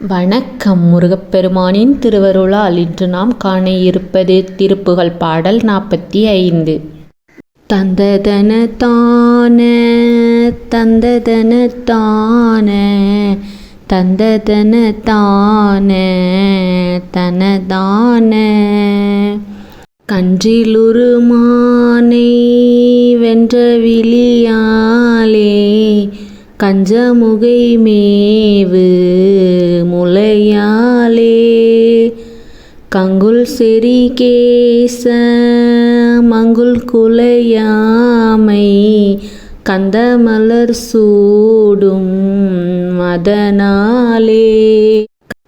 வணக்கம் முருகப்பெருமானின் திருவருளால் இன்று நாம் காண இருப்பது திருப்புகழ் பாடல் நாற்பத்தி ஐந்து தந்ததன தான தந்ததன தான தந்ததன தான தனதான. கன்றிலுருமானை வென்ற விழியாலே கஞ்சமுகை மேவு கங்குல் செரி கேச மங்குல் குலையாமை கந்தமலர் சூடும் மதனாலே.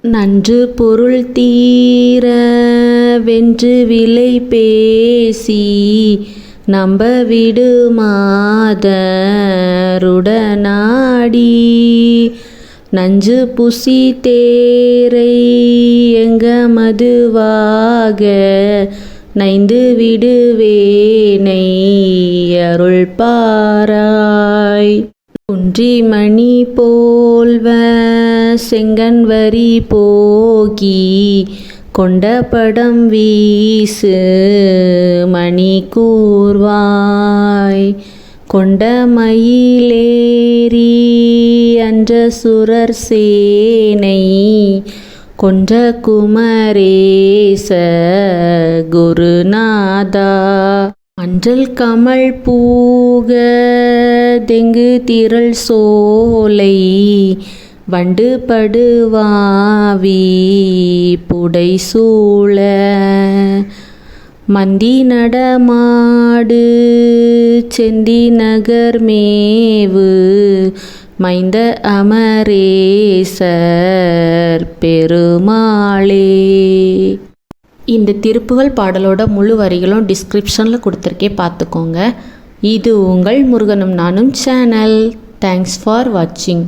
நன்று பொருள் தீர வென்று விலை பேசி நம்ப விடுமாதருடனாடி. நஞ்சு புசி தேரை எங்க மதுவாக? நைந்து விடுவேனை அருள் பாராய். குன்றிமணி போல்வ செங்கன் வரி போகி கொண்ட படம் வீசு மணி கூர்வாய். கொண்டமயிலேறி அன்ற சுரர் சேனை கொன்ற குமரேச குருநாதா. அன்றல் கமல் பூக தெங்கு திரள் சோலை வண்டு படுவாவி புடை சூழ. மந்தி நடமாடு செந்தி நகர் மேவு மைந்த அமரேசர் பெருமாளே. இந்த திருப்புகள் பாடலோட முழு வரிகளும் டிஸ்கிரிப்ஷனில் கொடுத்துருக்கே பார்த்துக்கோங்க இது உங்கள் முருகனும் நானும் சேனல் தேங்க்ஸ் ஃபார் வாட்சிங்